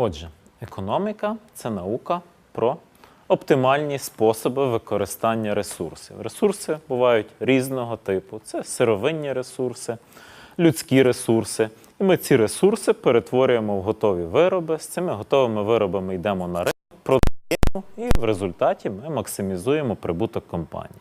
Отже, економіка це наука про оптимальні способи використання ресурсів. Ресурси бувають різного типу: це сировинні ресурси, людські ресурси. І ми ці ресурси перетворюємо в готові вироби. З цими готовими виробами йдемо на ринок, продаємо, і в результаті ми максимізуємо прибуток компанії.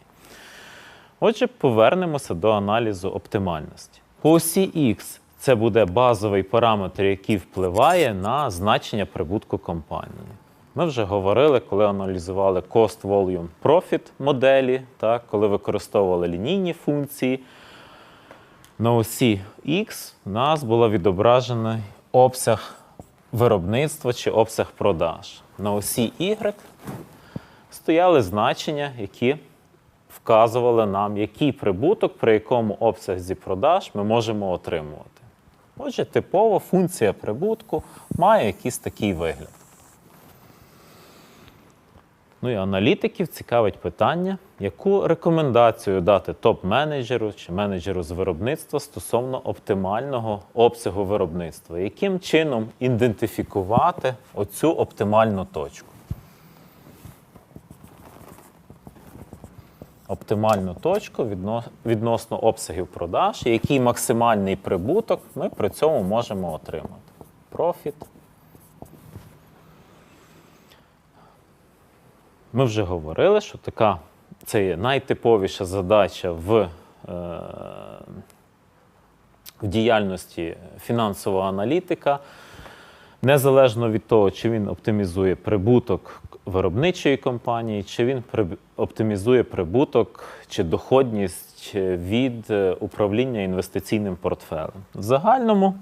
Отже, повернемося до аналізу оптимальності. По осі X це буде базовий параметр, який впливає на значення прибутку компанії. Ми вже говорили, коли аналізували Cost Volume Profit моделі, так, коли використовували лінійні функції. На осі X у нас було відображений обсяг виробництва чи обсяг продаж. На осі Y стояли значення, які вказували нам, який прибуток при якому обсязі продаж ми можемо отримувати. Отже, типова функція прибутку має якийсь такий вигляд. Ну і аналітиків цікавить питання, яку рекомендацію дати топ-менеджеру чи менеджеру з виробництва стосовно оптимального обсягу виробництва, яким чином ідентифікувати оцю оптимальну точку. Оптимальну точку відно- відносно обсягів продаж, який максимальний прибуток ми при цьому можемо отримати. Профіт. Ми вже говорили, що така це є найтиповіша задача в, е, в діяльності фінансового аналітика. Незалежно від того, чи він оптимізує прибуток виробничої компанії, чи він оптимізує прибуток чи доходність від е, управління інвестиційним портфелем. В загальному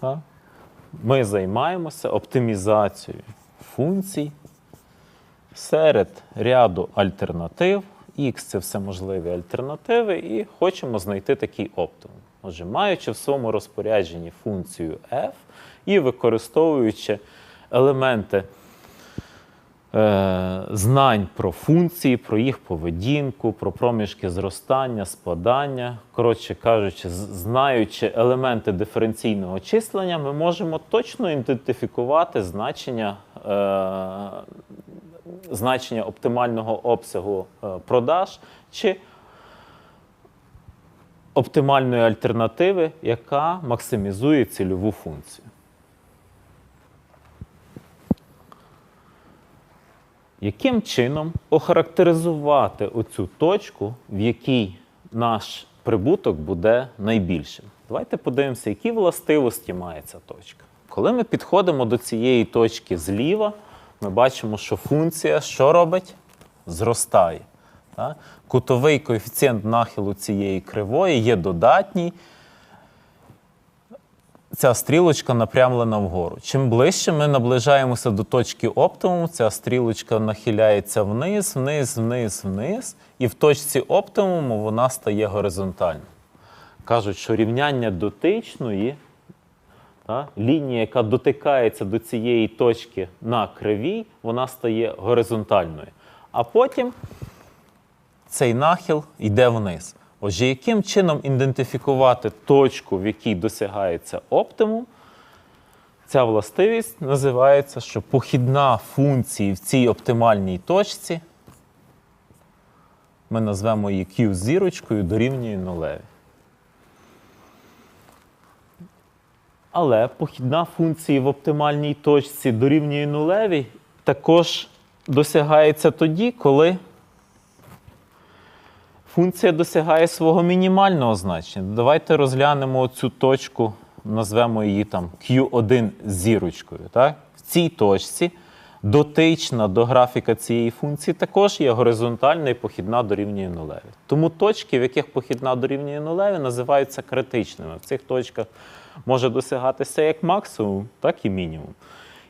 так, ми займаємося оптимізацією функцій серед ряду альтернатив. X це все можливі альтернативи, і хочемо знайти такий оптимум. Отже, маючи в своєму розпорядженні функцію f і використовуючи елементи е, знань про функції, про їх поведінку, про проміжки зростання, спадання. Коротше кажучи, знаючи елементи диференційного числення, ми можемо точно ідентифікувати значення. Е, значення оптимального обсягу е, продаж чи оптимальної альтернативи, яка максимізує цільову функцію. Яким чином охарактеризувати оцю точку, в якій наш прибуток буде найбільшим? Давайте подивимося, які властивості має ця точка. Коли ми підходимо до цієї точки зліва, ми бачимо, що функція що робить? Зростає. Так? Кутовий коефіцієнт нахилу цієї кривої є додатній. Ця стрілочка напрямлена вгору. Чим ближче ми наближаємося до точки оптимуму, ця стрілочка нахиляється вниз, вниз, вниз, вниз, і в точці оптимуму вона стає горизонтально. Кажуть, що рівняння дотичної та, лінія, яка дотикається до цієї точки на кривій, вона стає горизонтальною. А потім цей нахил йде вниз. Отже, яким чином ідентифікувати точку, в якій досягається оптимум? Ця властивість називається, що похідна функції в цій оптимальній точці, ми назвемо її Q зірочкою, дорівнює нулеві. Але похідна функція в оптимальній точці дорівнює нулевій також досягається тоді, коли функція досягає свого мінімального значення. Давайте розглянемо цю точку, назвемо її там Q1 зірочкою. Так? В цій точці дотична до графіка цієї функції також є горизонтальна і похідна дорівнює нулеві. Тому точки, в яких похідна дорівнює нулеві, називаються критичними. В цих точках може досягатися як максимум, так і мінімум.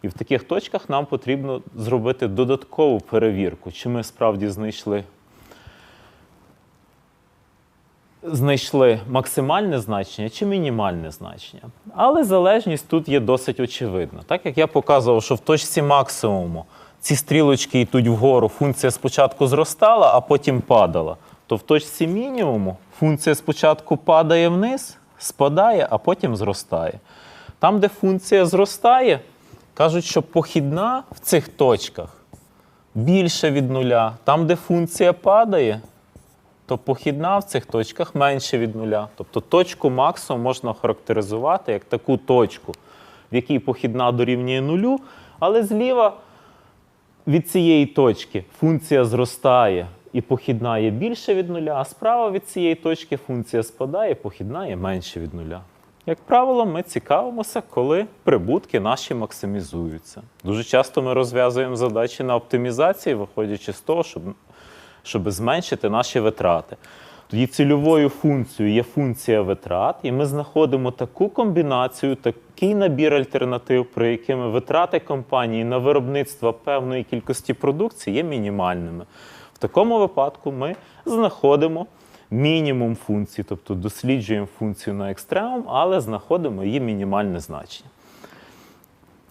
І в таких точках нам потрібно зробити додаткову перевірку, чи ми справді знайшли знайшли максимальне значення чи мінімальне значення. Але залежність тут є досить очевидна. Так як я показував, що в точці максимуму ці стрілочки йдуть вгору, функція спочатку зростала, а потім падала. То в точці мінімуму функція спочатку падає вниз, спадає, а потім зростає. Там, де функція зростає, кажуть, що похідна в цих точках більше від нуля. Там, де функція падає, то похідна в цих точках менше від нуля. Тобто точку максимум можна охарактеризувати як таку точку, в якій похідна дорівнює нулю, але зліва від цієї точки функція зростає і похідна є більше від нуля, а справа від цієї точки функція спадає, похідна є менше від нуля. Як правило, ми цікавимося, коли прибутки наші максимізуються. Дуже часто ми розв'язуємо задачі на оптимізації, виходячи з того, щоб, щоб зменшити наші витрати. Тоді цільовою функцією є функція витрат, і ми знаходимо таку комбінацію, такий набір альтернатив, при якими витрати компанії на виробництво певної кількості продукції є мінімальними. В такому випадку ми знаходимо мінімум функції, тобто досліджуємо функцію на екстремум, але знаходимо її мінімальне значення.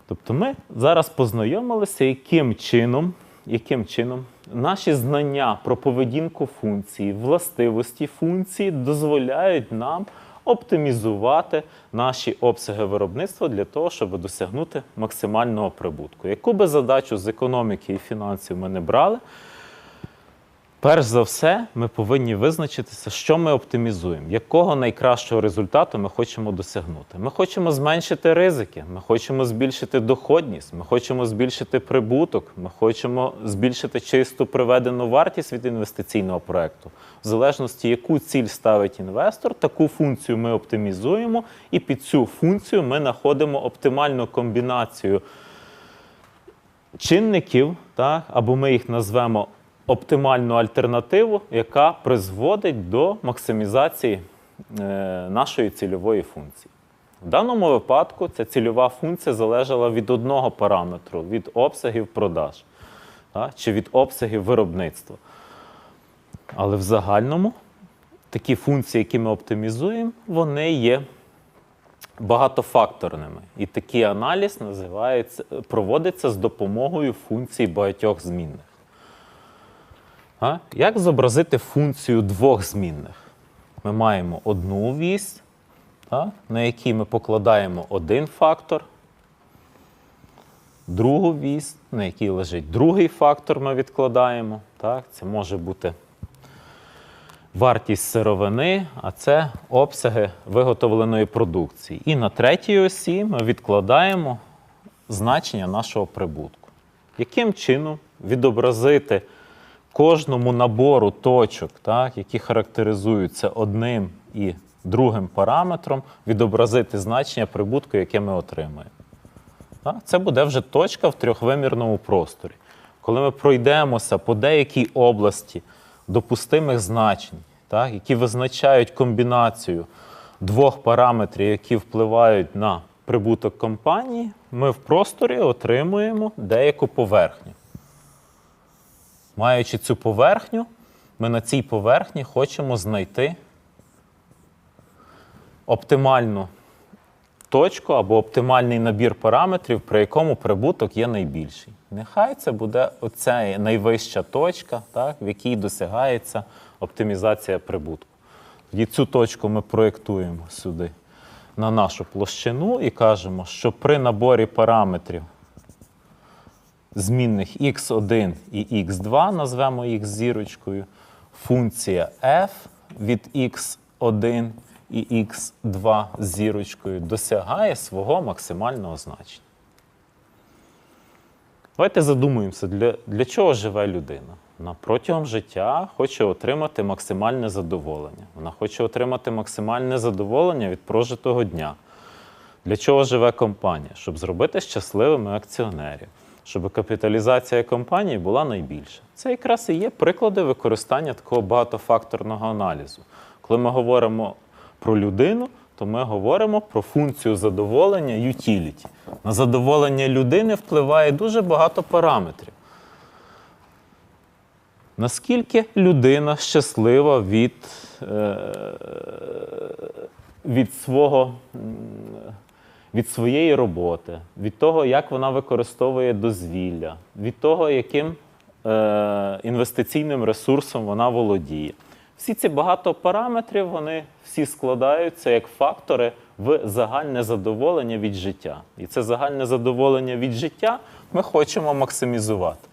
Тобто ми зараз познайомилися, яким чином, яким чином наші знання про поведінку функції, властивості функції дозволяють нам оптимізувати наші обсяги виробництва для того, щоб досягнути максимального прибутку. Яку би задачу з економіки і фінансів ми не брали, Перш за все, ми повинні визначитися, що ми оптимізуємо, якого найкращого результату ми хочемо досягнути. Ми хочемо зменшити ризики, ми хочемо збільшити доходність, ми хочемо збільшити прибуток, ми хочемо збільшити чисту приведену вартість від інвестиційного проекту. В залежності, яку ціль ставить інвестор, таку функцію ми оптимізуємо, і під цю функцію ми знаходимо оптимальну комбінацію чинників, так, або ми їх назвемо оптимальну альтернативу, яка призводить до максимізації е, нашої цільової функції. В даному випадку ця цільова функція залежала від одного параметру від обсягів продаж чи від обсягів виробництва. Але в загальному такі функції, які ми оптимізуємо, вони є багатофакторними. І такий аналіз називається, проводиться з допомогою функцій багатьох змінних. А? Як зобразити функцію двох змінних? Ми маємо одну вісь, так, на якій ми покладаємо один фактор, другу вісь, на якій лежить другий фактор, ми відкладаємо. Так? Це може бути вартість сировини, а це обсяги виготовленої продукції. І на третій осі ми відкладаємо значення нашого прибутку. Яким чином відобразити кожному набору точок, так, які характеризуються одним і другим параметром, відобразити значення прибутку, яке ми отримаємо. Так? Це буде вже точка в трьохвимірному просторі. Коли ми пройдемося по деякій області допустимих значень, так, які визначають комбінацію двох параметрів, які впливають на прибуток компанії, ми в просторі отримуємо деяку поверхню. Маючи цю поверхню, ми на цій поверхні хочемо знайти оптимальну точку або оптимальний набір параметрів, при якому прибуток є найбільший. Нехай це буде оця найвища точка, так, в якій досягається оптимізація прибутку. Тоді цю точку ми проєктуємо сюди на нашу площину і кажемо, що при наборі параметрів змінних x1 і x2, назвемо їх зірочкою, функція f від x1 і x2 з зірочкою досягає свого максимального значення. Давайте задумуємося, для, для чого живе людина. Вона протягом життя хоче отримати максимальне задоволення. Вона хоче отримати максимальне задоволення від прожитого дня. Для чого живе компанія? Щоб зробити щасливими акціонерів, щоб капіталізація компанії була найбільша. Це якраз і є приклади використання такого багатофакторного аналізу. Коли ми говоримо про людину, то ми говоримо про функцію задоволення utility. На задоволення людини впливає дуже багато параметрів. Наскільки людина щаслива від, е, від, свого, від своєї роботи, від того, як вона використовує дозвілля, від того, яким е, інвестиційним ресурсом вона володіє. Всі ці багато параметрів, вони всі складаються як фактори в загальне задоволення від життя. І це загальне задоволення від життя ми хочемо максимізувати.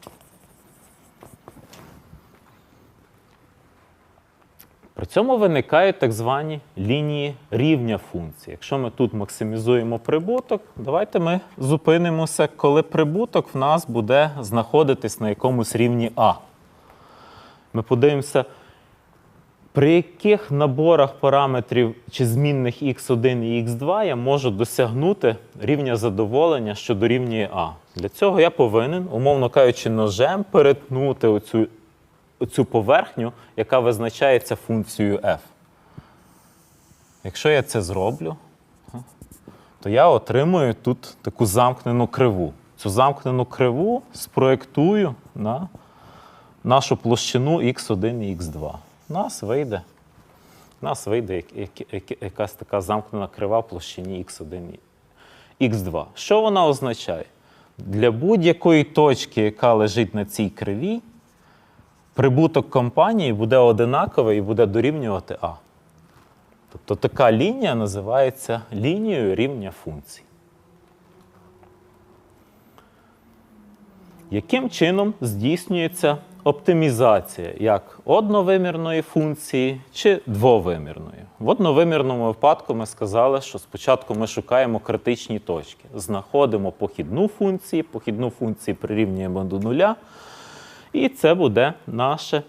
При цьому виникають так звані лінії рівня функції. Якщо ми тут максимізуємо прибуток, давайте ми зупинимося, коли прибуток в нас буде знаходитись на якомусь рівні А. Ми подивимося, при яких наборах параметрів чи змінних x1 і x2 я можу досягнути рівня задоволення, що дорівнює А. Для цього я повинен, умовно кажучи, ножем перетнути оцю, оцю поверхню, яка визначається функцією f. Якщо я це зроблю, то я отримую тут таку замкнену криву. Цю замкнену криву спроєктую на нашу площину x1 і x2. У нас вийде, у нас вийде як- як- як- якась така замкнена крива площині x1 і x2. Що вона означає? Для будь-якої точки, яка лежить на цій криві, прибуток компанії буде одинаковий і буде дорівнювати А. Тобто така лінія називається лінією рівня функцій. Яким чином здійснюється оптимізація як одновимірної функції чи двовимірної? В одновимірному випадку ми сказали, що спочатку ми шукаємо критичні точки, знаходимо похідну функцію, похідну функцію прирівнюємо до нуля, і це буде наше.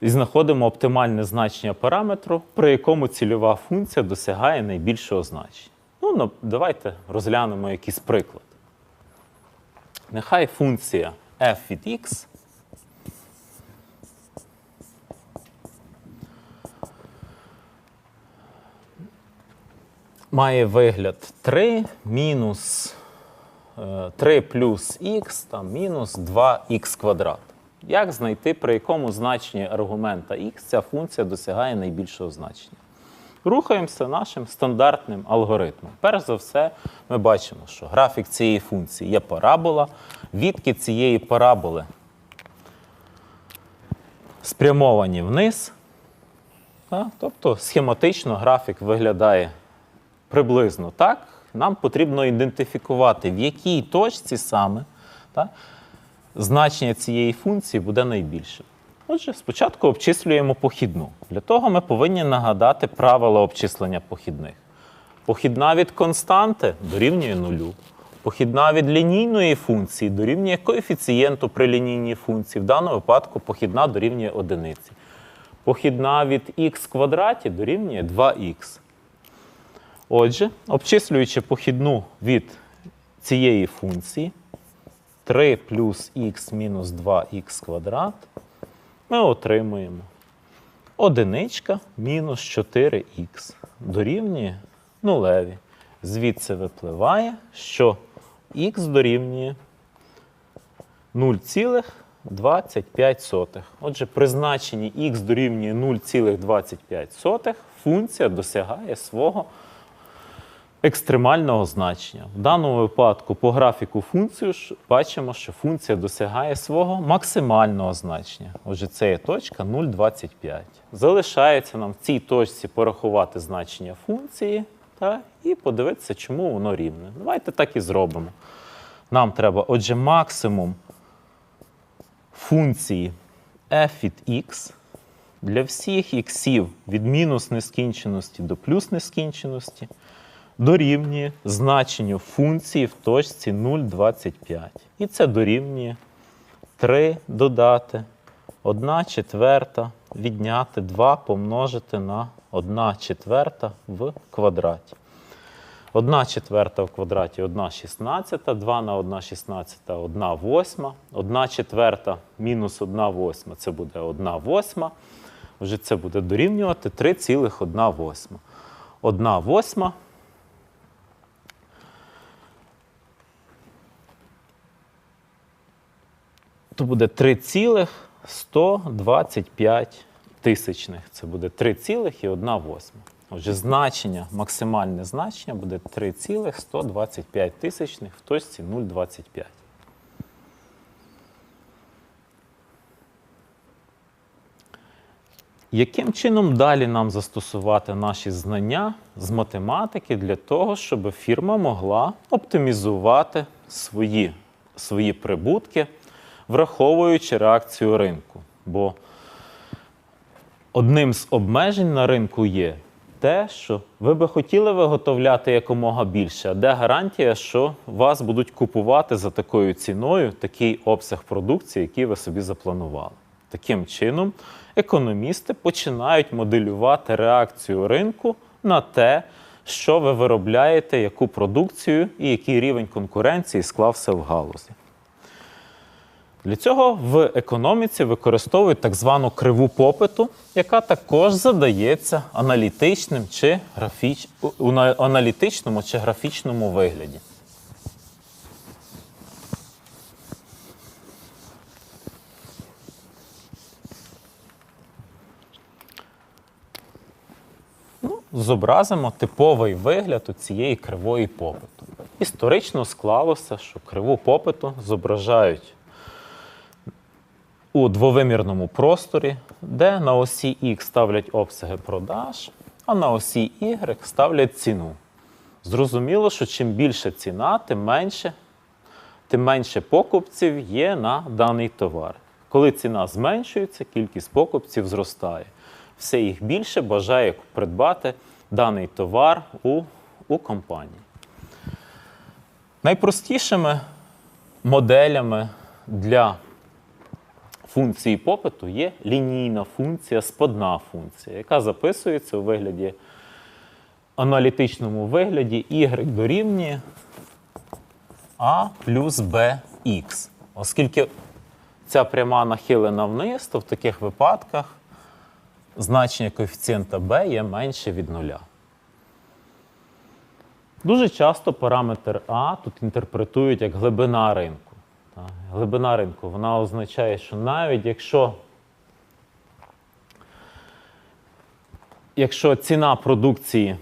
І знаходимо оптимальне значення параметру, при якому цільова функція досягає найбільшого значення. Ну, ну, давайте розглянемо якийсь приклад. Нехай функція f від x має вигляд 3 мінус е, 3 плюс х там, мінус 2х квадрат. Як знайти, при якому значенні аргумента х ця функція досягає найбільшого значення? Рухаємося нашим стандартним алгоритмом. Перш за все, ми бачимо, що графік цієї функції є парабола. Відки цієї параболи спрямовані вниз. Тобто схематично графік виглядає приблизно так. Нам потрібно ідентифікувати, в якій точці саме значення цієї функції буде найбільше. Отже, спочатку обчислюємо похідну. Для того ми повинні нагадати правила обчислення похідних. Похідна від константи дорівнює нулю. Похідна від лінійної функції дорівнює коефіцієнту при лінійній функції. В даному випадку похідна дорівнює одиниці. Похідна від х квадраті дорівнює 2х. Отже, обчислюючи похідну від цієї функції 3 плюс х мінус 2х квадрат, ми отримуємо одиничка мінус 4х дорівнює нулеві. Звідси випливає, що х дорівнює 0,25. Отже, при значенні х дорівнює 0,25 функція досягає свого екстремального значення. В даному випадку по графіку функцію ж бачимо, що функція досягає свого максимального значення. Отже, це є точка 0,25. Залишається нам в цій точці порахувати значення функції та, і подивитися, чому воно рівне. Давайте так і зробимо. Нам треба, отже, максимум функції f від x для всіх іксів від мінус нескінченості до плюс нескінченості дорівнює значенню функції в точці 0,25. І це дорівнює 3 додати 1 четверта відняти 2 помножити на 1 четверта в квадраті. 1 четверта в квадраті 1 шістнадцята, 2 на 1 шістнадцята 1 восьма, 1 четверта мінус 1 восьма це буде 1 восьма. Вже це буде дорівнювати 3,1 восьма. 1 восьма то буде 3,125 тисячних. Це буде 3,1 Отже, значення, максимальне значення буде 3,125 тисячних в точці 0,25. Яким чином далі нам застосувати наші знання з математики для того, щоб фірма могла оптимізувати свої, свої прибутки, враховуючи реакцію ринку? Бо одним з обмежень на ринку є те, що ви би хотіли виготовляти якомога більше, а де гарантія, що вас будуть купувати за такою ціною такий обсяг продукції, який ви собі запланували. Таким чином, економісти починають моделювати реакцію ринку на те, що ви виробляєте, яку продукцію і який рівень конкуренції склався в галузі. Для цього в економіці використовують так звану криву попиту, яка також задається аналітичним чи графіч... аналітичному чи графічному вигляді. Ну, зобразимо типовий вигляд у цієї кривої попиту. Історично склалося, що криву попиту зображають у двовимірному просторі, де на осі X ставлять обсяги продаж, а на осі Y ставлять ціну. Зрозуміло, що чим більше ціна, тим менше, тим менше покупців є на даний товар. Коли ціна зменшується, кількість покупців зростає. Все їх більше бажає придбати даний товар у, у компанії. Найпростішими моделями для функції попиту є лінійна функція, спадна функція, яка записується у вигляді аналітичному вигляді y дорівнює a плюс bx. Оскільки ця пряма нахилена вниз, то в таких випадках значення коефіцієнта b є менше від нуля. Дуже часто параметр А тут інтерпретують як глибина ринку. Так, Глибина ринку вона означає, що навіть якщо, якщо ціна продукції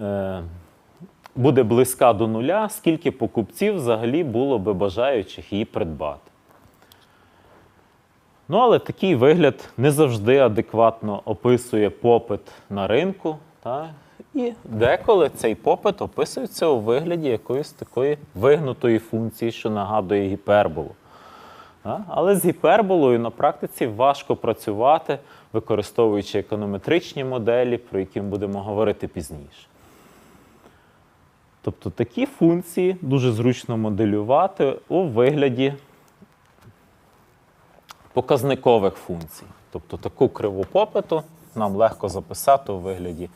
е, буде близька до нуля, скільки покупців взагалі було би бажаючих її придбати. Ну, але такий вигляд не завжди адекватно описує попит на ринку. Та? І деколи цей попит описується у вигляді якоїсь такої вигнутої функції, що нагадує гіперболу. Але з гіперболою на практиці важко працювати, використовуючи економетричні моделі, про які ми будемо говорити пізніше. Тобто такі функції дуже зручно моделювати у вигляді показникових функцій. Тобто таку криву попиту нам легко записати у вигляді,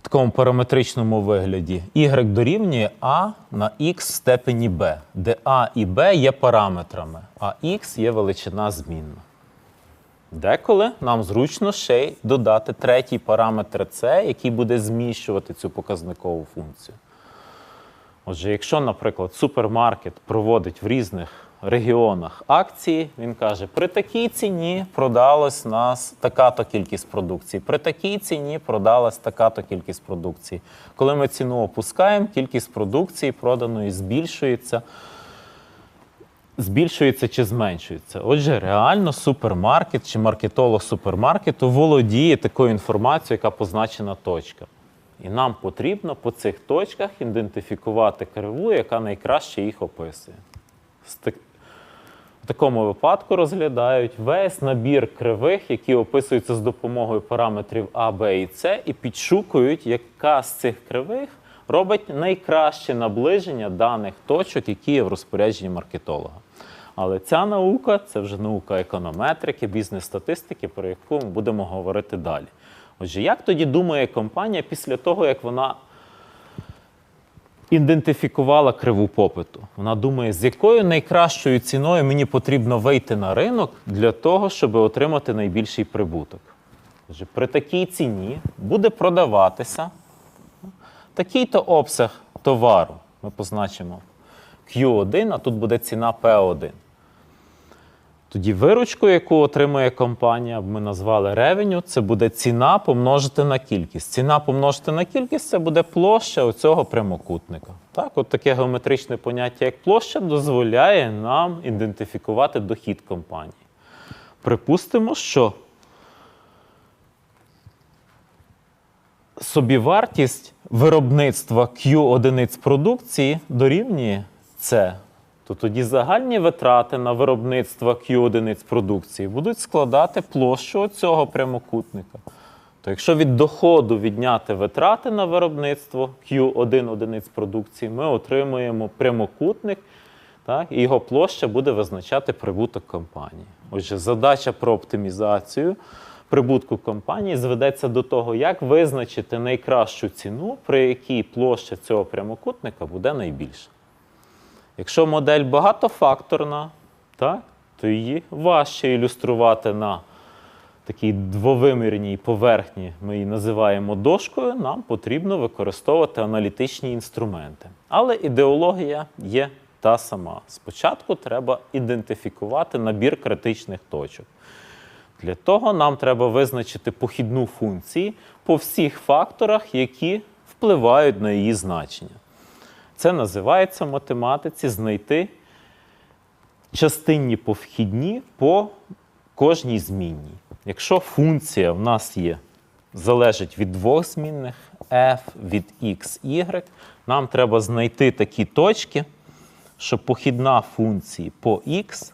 в такому параметричному вигляді. Y дорівнює А на X в степені B, де А і Б є параметрами, а X є величина змінна. Деколи нам зручно ще й додати третій параметр С, який буде зміщувати цю показникову функцію. Отже, якщо, наприклад, супермаркет проводить в різних регіонах акції, він каже, при такій ціні продалась нас така-то кількість продукції, при такій ціні продалась така-то кількість продукції. Коли ми ціну опускаємо, кількість продукції проданої збільшується. Збільшується чи зменшується. Отже, реально супермаркет чи маркетолог супермаркету володіє такою інформацією, яка позначена точка. І нам потрібно по цих точках ідентифікувати криву, яка найкраще їх описує. Такому випадку розглядають весь набір кривих, які описуються з допомогою параметрів А, Б і С, і підшукують, яка з цих кривих робить найкраще наближення даних точок, які є в розпорядженні маркетолога. Але ця наука це вже наука економетрики, бізнес-статистики, про яку ми будемо говорити далі. Отже, як тоді думає компанія після того, як вона ідентифікувала криву попиту? Вона думає, з якою найкращою ціною мені потрібно вийти на ринок для того, щоб отримати найбільший прибуток. Отже, при такій ціні буде продаватися такий-то обсяг товару. Ми позначимо Q1, а тут буде ціна P1. Тоді виручку, яку отримує компанія, ми назвали ревеню, це буде ціна помножити на кількість. Ціна помножити на кількість це буде площа цього прямокутника. Так, от таке геометричне поняття, як площа, дозволяє нам ідентифікувати дохід компанії. Припустимо, що собівартість виробництва Q одиниць продукції дорівнює це то тоді загальні витрати на виробництво Q одиниць продукції будуть складати площу цього прямокутника. То якщо від доходу відняти витрати на виробництво Q1 одиниць продукції, ми отримуємо прямокутник, так, і його площа буде визначати прибуток компанії. Отже, задача про оптимізацію прибутку компанії зведеться до того, як визначити найкращу ціну, при якій площа цього прямокутника буде найбільша. Якщо модель багатофакторна, так, то її важче ілюструвати на такій двовимірній поверхні, ми її називаємо дошкою, нам потрібно використовувати аналітичні інструменти. Але ідеологія є та сама. Спочатку треба ідентифікувати набір критичних точок. Для того нам треба визначити похідну функції по всіх факторах, які впливають на її значення. Це називається в математиці знайти частинні повхідні по кожній змінній. Якщо функція в нас є, залежить від двох змінних f від x, y, нам треба знайти такі точки, що похідна функції по x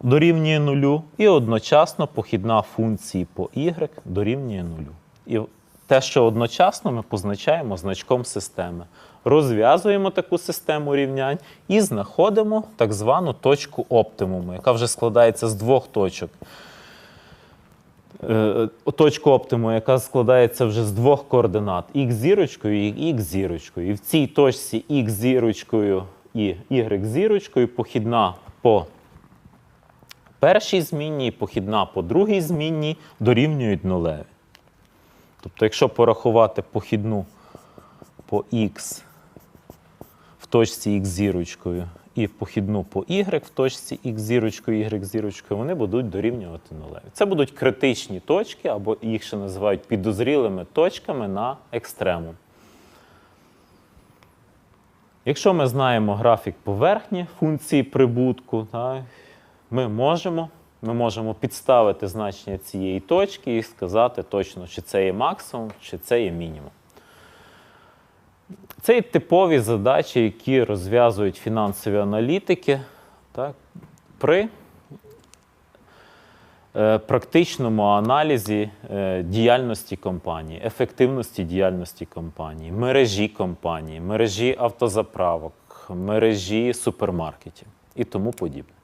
дорівнює нулю, і одночасно похідна функції по y дорівнює нулю. І те, що одночасно ми позначаємо значком системи. Розв'язуємо таку систему рівнянь і знаходимо так звану точку оптимуму, яка вже складається з двох точок. Е, Точку оптимуму, яка складається вже з двох координат x зірочкою і x зірочкою. І в цій точці x зірочкою і y зірочкою похідна по першій змінній, похідна по другій змінній дорівнюють нулеві. Тобто, якщо порахувати похідну по x в точці x зірочкою і похідну по y в точці x зірочкою, y зірочкою, вони будуть дорівнювати нулеві. Це будуть критичні точки, або їх ще називають підозрілими точками на екстремум. Якщо ми знаємо графік поверхні функції прибутку, ми можемо, ми можемо підставити значення цієї точки і сказати точно, чи це є максимум, чи це є мінімум. Це є типові задачі, які розв'язують фінансові аналітики так, при е, практичному аналізі е, діяльності компанії, ефективності діяльності компанії, мережі компанії, мережі автозаправок, мережі супермаркетів і тому подібне.